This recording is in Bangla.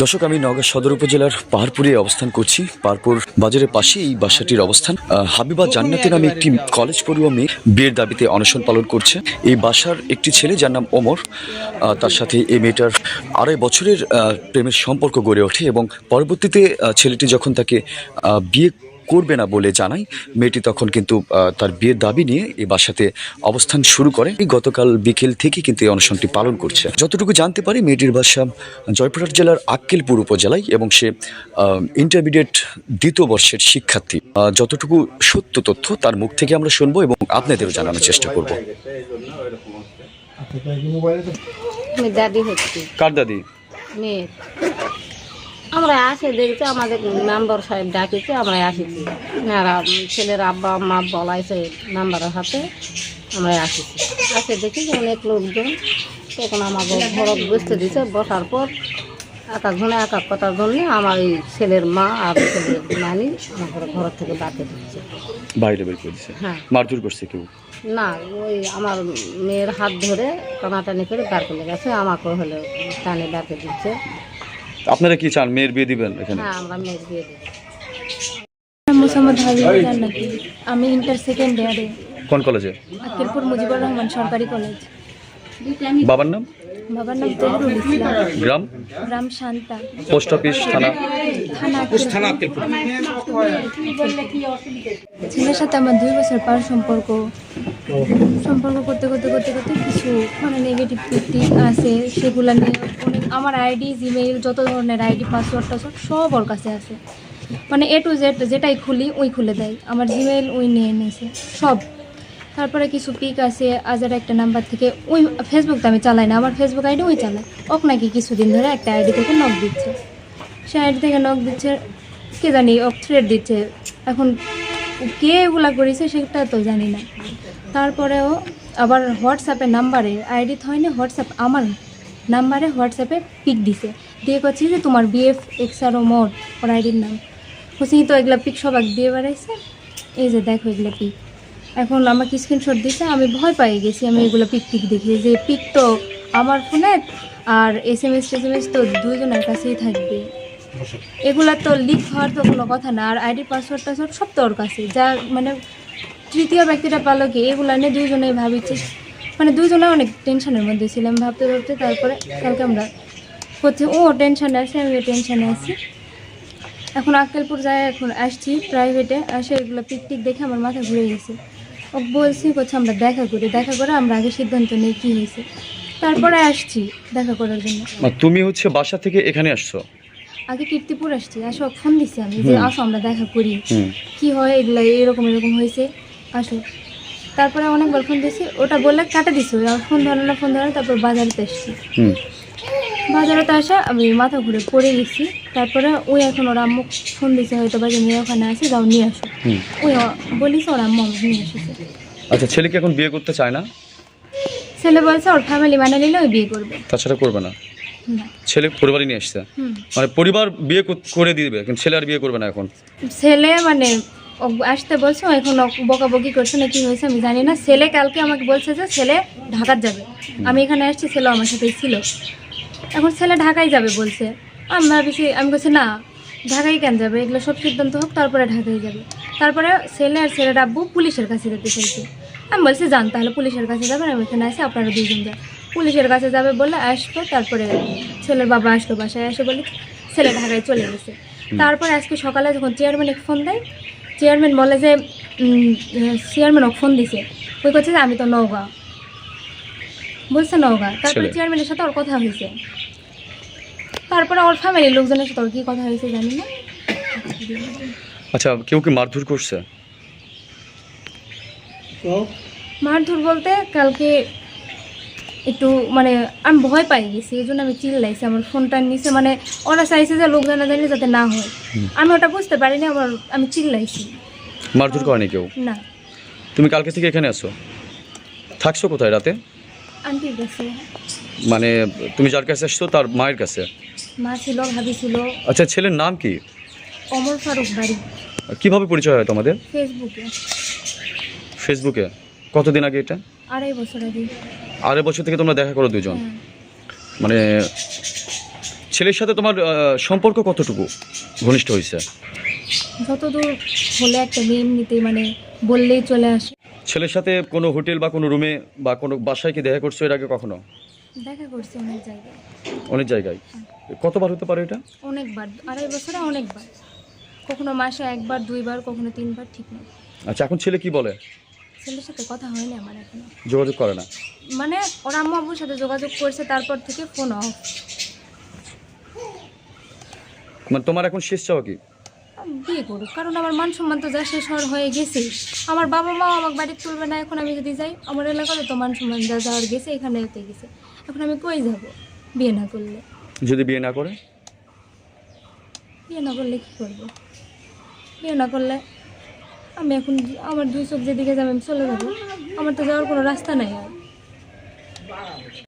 দর্শক, আমি নওগাঁ সদর উপজেলার পাহাড়পুরে অবস্থান করছি। পাহাড়পুর বাজারের পাশে এই বাসাটির অবস্থান। হাবিবা জান্নাতের নামে একটি কলেজ পড়ুয়া মেয়ে বিয়ের দাবিতে অনশন পালন করছে। এই বাসার একটি ছেলে, যার নাম ওমর তার সাথে এই মেয়েটার আড়াই বছরের প্রেমের সম্পর্ক গড়ে ওঠে এবং পরবর্তীতে ছেলেটি যখন তাকে বিয়ে করবে না বলে জানায়। মেয়েটি তখন কিন্তু তার বিয়ের দাবি নিয়ে এই বাসাতে অবস্থান শুরু করে। গতকাল বিকেল থেকে কিন্তু এই অনশনটি পালন করছে। যতটুকু জানতে পারি মেয়েটির বাসা জয়পুরহাট জেলার আক্কেলপুর উপজেলায় এবং সে ইন্টারমিডিয়েট দ্বিতীয় বর্ষের শিক্ষার্থী। যতটুকু সত্য তথ্য তার মুখ থেকে আমরা শুনব এবং আপনাদেরও জানানোর চেষ্টা করব। দাদি হচ্ছি। কার দাদি? মেয়ের। আমরা আসে দেখছি আমাদের মেম্বার সাহেব ডাকিছে আমরা আসেছি। মেয়েরা ছেলের আব্বা মা বলাইছে মেম্বারের হাতে আমরা আসেছি। আসে দেখি অনেক লোকজন। তখন আমাকে ঘরত বসতে দিছে বসার পর এক একজনে এক এক কথার জন্য আমার এই ছেলের মা আর ছেলের নানি আমার ঘর থেকে ডাকে দিচ্ছে। বাইরে বের করে দিছে? হ্যাঁ। মারধর করছে কেউ? না ওই আমার মেয়ের হাত ধরে টানাটানি করে বের করে গেছে আমাকে হলে টানে বেরকে দিচ্ছে। আপনারা কি চান মেয়ের বিয়ে দিবেন এখানে? হ্যাঁ আমরা মেয়ের বিয়ে দিই মোসাম্মদ হাবিবুর জান্নাতি আমি ইন্টার সেকেন্ড ইয়ারে কোন কলেজে? আকিলপুর মুজিবুর রহমান সরকারি কলেজ। বাবার নাম? বাবার নাম তবরুল ইসলাম। গ্রাম? গ্রাম শান্তা। পোস্ট অফিস থানা? থানা আকিলপুর। ছেলের সাথে আমার দুই বছর পার সম্পর্ক। সম্পর্ক করতে করতে করতে করতে কিছু মানে নেগেটিভ দিক আছে সেগুলো নিয়ে আমার আইডি জিমেইল যত ধরনের আইডি পাসওয়ার্ড টাসওয়ার্ড সব ওর কাছে আছে। মানে এ টু জেড যেটাই খুলি, ওই খুলে দেয়। আমার জিমেইল ওই নিয়ে নিয়েছে, সব। তারপরে কিছু পিক আছে, আজার একটা নাম্বার থেকে, ওই ফেসবুক তো আমি চালাই না, আমার ফেসবুক আইডি ওই চালাই ওক নাকি কিছুদিন ধরে একটা আইডি থেকে নক দিচ্ছে। সে আইডি থেকে নক দিচ্ছে, কে জানি ওক থ্রেড দিচ্ছে। এখন কে এগুলা করেছে সেটা তো জানি না। তারপরেও আবার হোয়াটসঅ্যাপে নাম্বারে আইডি হয় না হোয়াটসঅ্যাপ আমার নাম্বারে হোয়াটসঅ্যাপে পিক দিছে। দিয়ে করছি যে তোমার বিএফ এক্স আর ও মোড ওর আইডির নাম। বলছি তো এগুলা পিক সবাক দিয়ে বেড়াইছে? এই যে দেখো এগুলো পিক এখন আমাকে স্ক্রিনশট দিছে, আমি ভয় পাই গেছি, আমি এগুলো পিক পিক দেখি। যে পিক তো আমার ফোনে আর এস এম এস টেস এম এস তো দুইজনের কাছেই থাকবে। এগুলা তো লিক হওয়ার তো কোনো কথা না, আর আইডি পাসওয়ার্ড টাসওয়ার্ড সব তো ওর কাছে। যা মানে তৃতীয় ব্যক্তিটা পালো কি, এগুলা নিয়ে দুইজনেই ভাবিছি মানে দুজনে অনেক টেনশনের মধ্যে ছিলাম ভাবতে ভাবতে তারপরে কালকে আমরা করছি ও টেনশনে আছে আমি টেনশনে আছি। এখন আক্কেলপুর যায় এখন আসছি প্রাইভেটে আসে এগুলো পিক টিক দেখে আমার মাথা ঘুরে গেছে। ও বলছি করছে আমরা দেখা করি দেখা করে আমরা আগে সিদ্ধান্ত নিই কী হয়েছে। তারপরে আসছি দেখা করার জন্য। তুমি হচ্ছে বাসা থেকে এখানে আসছো? আগে কীর্তিপুর আসছি আসো ফোন দিছি আমি যে আসো আমরা দেখা করি। কি হয় এগুলো এরকম এরকম হয়েছে আসো। তারপরে অনেকবার ফোন দিয়েছি ওটা বললে কাটা দিছি আর ফোন ধরে না ফোন ধরে তারপর বাজারেতে হুম। বাজারেতে আসা আমি মাথা ঘুরে পড়ে গেছি তারপরে ওই এখন ওর আম্মু ফোন দিছে হয়তো বা যে মেয়ে ওখানে আছে যাও নিয়ে আসো। ওই বলিস ওর আম্মু আমাকে নিয়ে এসেছে। আচ্ছা ছেলে কি এখন বিয়ে করতে চায় না? ছেলে বলছে ওর ফ্যামিলি মানে নিলে ওই বিয়ে করবে। তাছাড়া করবে না? ছেলে পরিবারই নিয়ে আসছে মানে পরিবার বিয়ে কর- দিবে কিন্তু ছেলে আর বিয়ে করবে না এখন? ছেলে মানে আসতে বলছে এখন বকাবকি করছে না কি হয়েছে আমি জানি না। ছেলে কালকে আমাকে বলছে যে ছেলে ঢাকার যাবে। আমি এখানে আসছি ছেলে আমার সাথেই ছিল। এখন ছেলে ঢাকায় যাবে বলছে। আমি ভাবিছি আমি বলছি না ঢাকায় কেন যাবে? এগুলো সব সিদ্ধান্ত হোক তারপরে ঢাকায় যাবে। তারপরে ছেলে আর ছেলের আব্বু পুলিশের কাছে যেতে চাইছে। আমি বলছি যান তাহলে পুলিশের কাছে যাবেন আমি এখানে আসি আপনারা দুজন যান। পুলিশের কাছে যাবে বলে আসব তারপরে ছেলের বাবা আসলো বাসায় আসে বলে ছেলে ঢাকায় চলে গেছে। তারপরে আজকে সকালে যখন চেয়ারম্যানকে ফোন দেয় চেয়ারম্যান বলে যে চেয়ারম্যান ফোন দিছে। ওই করছে যে আমি তো নওগাঁ। বলছে নওগাঁ। তারপরে চেয়ারম্যানের সাথে ওর কথা হয়েছে তারপরে ওর ফ্যামিলির লোকজনের সাথে ওর কি কথা হয়েছে জানি না। আচ্ছা কেউ কি মারধর করছে? মারধর বলতে কালকে একটু মানে আমি ভয় পাই গেছি এই জন্য আমি চিল্লাইছি আমার ফোনটা নিচে মানে ওরা চাইছে যে লোক জানা জানলে যাতে না হয়। আমি ওটা বুঝতে পারিনি আমার আমি চিল্লাইছি মারধর করেনি কেউ? না। তুমি কালকে থেকে এখানে আসো থাকছো কোথায় রাতে? আন্টির কাছে। মানে তুমি যার কাছে আসছো তার মায়ের কাছে? মা ছিল ভাবি ছিল। আচ্ছা ছেলের নাম কি? অমর ফারুক বাড়ি। কীভাবে পরিচয় হয় তোমাদের? ফেসবুকে। ফেসবুকে? কতদিন আগে এটা? আড়াই বছর আগে। আড়াই বছর থেকে তোমরা দেখা করো দুজন। মানে ছেলের সাথে তোমার সম্পর্ক কতটুকু ঘনিষ্ঠ হয়েছে? যতদূর হলে একটা মেয়ে এমনিতেই মানে বললেই চলে আসে। ছেলের সাথে কোনো হোটেল বা কোনো রুমে বা কোনো বাসায় কি দেখা করছ এর আগে কখনো? দেখা করছি অনেক জায়গায়। অনেক জায়গায়। কতবার হতে পারে এটা? অনেকবার আড়াই বছরে অনেকবার। কখনো মাসে একবার দুইবার কখনো তিনবার ঠিক না আচ্ছা এখন ছেলে কি বলে? ছেলের সাথে কথা হয়নি আমার এখনও। যোগাযোগ করে না? মানে ওর আম্মু আব্বুর সাথে যোগাযোগ করছে তারপর থেকে ফোন অফ মানে তোমার এখন শেষ চাওয়া কি? বিয়ে করুক কারণ আমার মান সম্মান তো যা শেষ হওয়ার হয়ে গেছে। আমার বাবা মাও আমাকে বাড়ি তুলবে না এখন আমি যদি যাই আমার এলাকাতে তো মান সম্মান যা যাওয়ার গেছে এখানে হতে গেছে। এখন আমি কই যাব বিয়ে না করলে? যদি বিয়ে না করে? বিয়ে না করলে কী করব? বিয়ে না করলে আমি এখন আমার দুই চোখ যেদিকে যাবে, আমি চলে যাব। আমার তো যাওয়ার কোনো রাস্তা নাই। আর